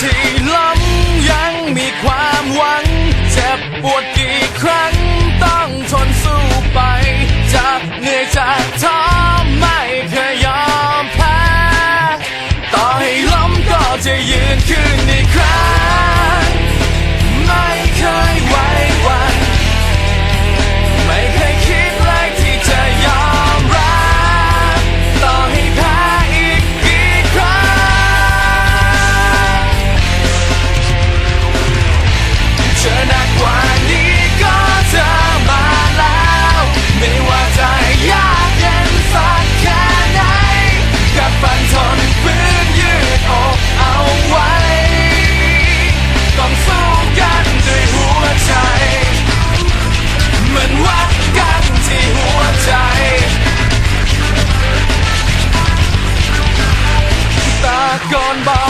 ที่ล้มยังมีความหวัง เจ็บปวดกี่ครั้งต้องทนสู้ไป จะเหนื่อยจะท้อไม่เคยยอมแพ้ ต่อให้ล้มก็จะยืนขึ้นนี้ gone by.